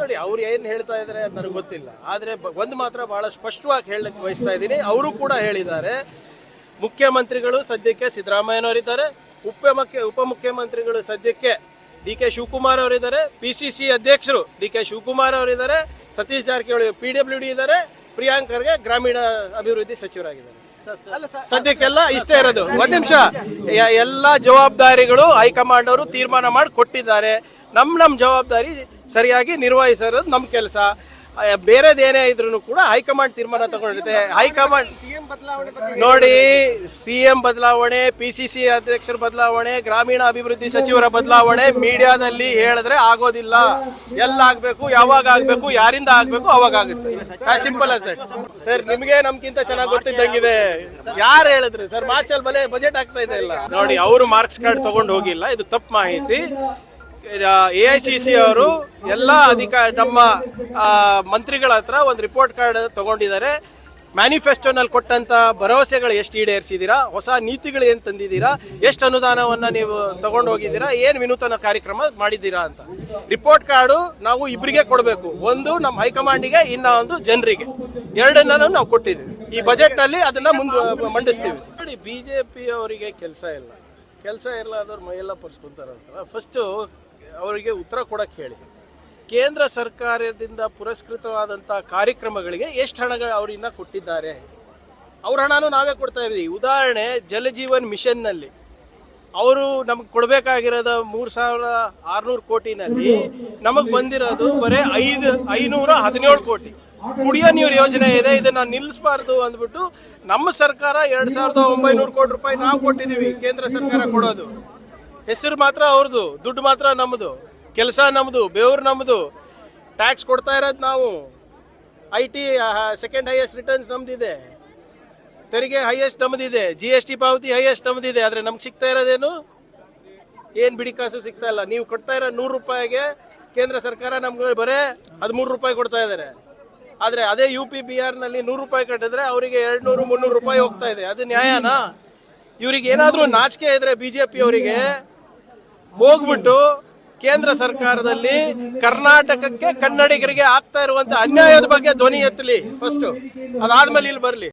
ನೋಡಿ ಅವ್ರು ಏನು ಹೇಳ್ತಾ ಇದ್ದಾರೆ ಅದು ನನಗೆ ಗೊತ್ತಿಲ್ಲ. ಆದರೆ ಒಂದು ಮಾತ್ರ ಬಹಳ ಸ್ಪಷ್ಟವಾಗಿ ಹೇಳಲಿಕ್ಕೆ ಬಯಸ್ತಾ ಇದ್ದೀನಿ. ಅವರು ಕೂಡ ಹೇಳಿದ್ದಾರೆ ಮುಖ್ಯಮಂತ್ರಿಗಳು ಸದ್ಯಕ್ಕೆ ಸಿದ್ದರಾಮಯ್ಯನವರಿದ್ದಾರೆ ಉಪಮುಖ್ಯ ಉಪಮುಖ್ಯಮಂತ್ರಿಗಳು ಸದ್ಯಕ್ಕೆ ಡಿ ಕೆ ಶಿವಕುಮಾರ್ ಅವರಿದ್ದಾರೆ ಪಿ ಸಿ ಸಿ ಅಧ್ಯಕ್ಷರು ಡಿ ಕೆ ಶಿವಕುಮಾರ್ ಅವರಿದ್ದಾರೆ Satish Jarkiholi P W D ಇದ್ದಾರೆ ಪ್ರಿಯಾಂಕರ್ಗೆ ಗ್ರಾಮೀಣ ಅಭಿವೃದ್ಧಿ ಸಚಿವರಾಗಿದ್ದಾರೆ. ಸದ್ಯಕ್ಕೆಲ್ಲ ಇಷ್ಟೇ ಇರೋದು. ಒಂದ್ ನಿಮಿಷ. ಎಲ್ಲ ಜವಾಬ್ದಾರಿಗಳು ಹೈಕಮಾಂಡ್ ಅವರು ತೀರ್ಮಾನ ಮಾಡಿ ಕೊಟ್ಟಿದ್ದಾರೆ. ನಮ್ ನಮ್ ಜವಾಬ್ದಾರಿ ಸರಿಯಾಗಿ ನಿರ್ವಹಿಸಿರೋದು ನಮ್ಮ ಕೆಲಸ. ಬೇರೆದೇನೇ ಇದ್ರು ಕೂಡ ಹೈಕಮಾಂಡ್ ತೀರ್ಮಾನ ತಗೊಂಡಿರುತ್ತೆ ಹೈಕಮಾಂಡ್ ನೋಡಿ ಸಿ ಎಂ ನೋಡಿ ಸಿಎಂ ಬದಲಾವಣೆ ಪಿ ಸಿ ಸಿ ಅಧ್ಯಕ್ಷರ ಬದಲಾವಣೆ ಗ್ರಾಮೀಣ ಅಭಿವೃದ್ಧಿ ಸಚಿವರ ಬದಲಾವಣೆ ಮೀಡಿಯಾದಲ್ಲಿ ಹೇಳಿದ್ರೆ ಆಗೋದಿಲ್ಲ. ಎಲ್ಲ ಆಗ್ಬೇಕು ಯಾವಾಗ ಆಗ್ಬೇಕು ಯಾರಿಂದ ಆಗ್ಬೇಕು ಅವಾಗ ಆಗುತ್ತೆ. ಸಿಂಪಲ್ ಅಷ್ಟೇ ಸರ್ ನಿಮಗೆ ನಮ್ಗಿಂತ ಚೆನ್ನಾಗಿ ಗೊತ್ತಿದ್ದಂಗಿದೆ. ಯಾರು ಹೇಳಿದ್ರು? ಸರ್ ಮಾರ್ಚ್ ಅಲ್ಲಿ ಬಲೆ ಬಜೆಟ್ ಆಗ್ತಾ ಇದೆ ಇಲ್ಲ ನೋಡಿ ಅವರು ಮಾರ್ಕ್ಸ್ ಕಾರ್ಡ್ ತಗೊಂಡು ಹೋಗಿಲ್ಲ. ಇದು ತಪ್ಪು ಮಾಹಿತಿ. ಎ ಐ ಸಿ ಸಿ ಅವರು ಎಲ್ಲ ಅಧಿಕಾರ, ನಮ್ಮ ಮಂತ್ರಿಗಳ ಹತ್ರ ಒಂದು ರಿಪೋರ್ಟ್ ಕಾರ್ಡ್ ತಗೊಂಡಿದ್ದಾರೆ. ಮ್ಯಾನಿಫೆಸ್ಟೋನಲ್ಲಿ ಕೊಟ್ಟಂತ ಭರವಸೆಗಳು ಎಷ್ಟು ಈಡೇರಿಸಿದ್ದೀರಾ? ಹೊಸ ನೀತಿಗಳು ಏನು ತಂದಿದ್ದೀರಾ? ಎಷ್ಟು ಅನುದಾನವನ್ನ ನೀವು ತಗೊಂಡು ಹೋಗಿದ್ದೀರಾ ಏನು ವಿನೂತನ ಕಾರ್ಯಕ್ರಮ ಮಾಡಿದ್ದೀರಾ ಅಂತ. ರಿಪೋರ್ಟ್ ಕಾರ್ಡು ನಾವು ಇಬ್ಬರಿಗೆ ಕೊಡಬೇಕು. ಒಂದು ನಮ್ಮ ಹೈಕಮಾಂಡಿಗೆ ಇನ್ನ ಒಂದು ಜನರಿಗೆ. ಎರಡನ್ನ ನಾವು ಕೊಟ್ಟಿದ್ದೀವಿ. ಈ ಬಜೆಟ್ನಲ್ಲಿ ಅದನ್ನು ಮುಂದೆ ಮಂಡಿಸ್ತೀವಿ. ನೋಡಿ ಬಿಜೆಪಿ ಅವರಿಗೆ ಕೆಲಸ ಇಲ್ಲ. ಕೆಲಸ ಇರಲಾರ್ದವ್ರು ಮೈಯೆಲ್ಲ ಪರ್ಸ್ಕೊಂತಾರಂತಲ್ಲ. ಫಸ್ಟು ಅವರಿಗೆ ಉತ್ತರ ಕೊಡಕ್ಕೆ ಹೇಳಿ. ಕೇಂದ್ರ ಸರ್ಕಾರದಿಂದ ಪುರಸ್ಕೃತವಾದಂಥ ಕಾರ್ಯಕ್ರಮಗಳಿಗೆ ಎಷ್ಟು ಹಣ ಅವರಿಂದ ಕೊಟ್ಟಿದ್ದಾರೆ? ಅವ್ರ ಹಣನೂ ನಾವೇ ಕೊಡ್ತಾ ಇದ್ದೀವಿ. ಉದಾಹರಣೆ ಜಲಜೀವನ್ ಮಿಷನ್ನಲ್ಲಿ ಅವರು ನಮಗೆ ಕೊಡಬೇಕಾಗಿರೋದ ಮೂರು ಸಾವಿರದ ಆರುನೂರು ಕೋಟಿನಲ್ಲಿ ನಮಗೆ ಬಂದಿರೋದು ಬರೀ ಐದು, ಐನೂರ ಹದಿನೇಳು ಕೋಟಿ. ಕುಡಿಯೋ ನೀರು ಯೋಜನೆ ಇದೆ, ಇದನ್ನ ನಿಲ್ಲಿಸಬಾರ್ದು ಅಂದ್ಬಿಟ್ಟು ನಮ್ಮ ಸರ್ಕಾರ ಎರಡ್ ಸಾವಿರದ ಒಂಬೈನೂರು ಕೋಟಿ ರೂಪಾಯಿ ನಾವು ಕೊಟ್ಟಿದ್ದೀವಿ, ಕೇಂದ್ರ ಸರ್ಕಾರ ಕೊಡೋದು. ಹೆಸರು ಮಾತ್ರ ಅವ್ರದ್ದು, ದುಡ್ಡು ಮಾತ್ರ ನಮ್ಮದು ಕೆಲಸ ನಮ್ಮದು ಬೆವರು ನಮ್ಮದು ಟ್ಯಾಕ್ಸ್ ಕೊಡ್ತಾ ಇರೋದು ನಾವು. I T second highest returns ನಮ್ದಿದೆ. ತೆರಿಗೆ ಹೈಯೆಸ್ಟ್ ನಮ್ಮದಿದೆ ಜಿ ಎಸ್ ಟಿ ಪಾವತಿ ಹೈಯೆಸ್ಟ್ ನಮ್ಮದಿದೆ ಆದರೆ ನಮ್ಗೆ ಸಿಗ್ತಾ ಇರೋದೇನು? ಏನು ಬಿಡಿ ಕಾಸು ಸಿಗ್ತಾ ಇಲ್ಲ. ನೀವು ಕೊಡ್ತಾ ಇರೋ ನೂರು ರೂಪಾಯಿಗೆ ಕೇಂದ್ರ ಸರ್ಕಾರ ನಮ್ಗೆ ಬರೇ ಹದಿಮೂರು ರೂಪಾಯಿ ಕೊಡ್ತಾ ಇದ್ದಾರೆ ಆದರೆ ಅದೇ ಯು ಪಿ ಬಿ ಆರ್ನಲ್ಲಿ ನೂರು ರೂಪಾಯಿ ಕಟ್ಟಿದ್ರೆ ಅವರಿಗೆ ಎರಡು ನೂರು ಮುನ್ನೂರು ರೂಪಾಯಿ ಹೋಗ್ತಾ ಇದೆ. ಅದು ನ್ಯಾಯನಾ? ಇವರಿಗೆ ಏನಾದರೂ ನಾಚಿಕೆ ಇದ್ರೆ ಬಿ ಜೆ ಪಿ ಅವರಿಗೆ ಹೋಗ್ಬಿಟ್ಟು ಕೇಂದ್ರ ಸರ್ಕಾರದಲ್ಲಿ ಕರ್ನಾಟಕಕ್ಕೆ ಕನ್ನಡಿಗರಿಗೆ ಆಗ್ತಾ ಇರುವಂತ ಅನ್ಯಾಯದ ಬಗ್ಗೆ ಧ್ವನಿ ಎತ್ತಲಿ ಫಸ್ಟ್ ಅದಾದ್ಮೇಲೆ ಇಲ್ಲಿ ಬರಲಿ.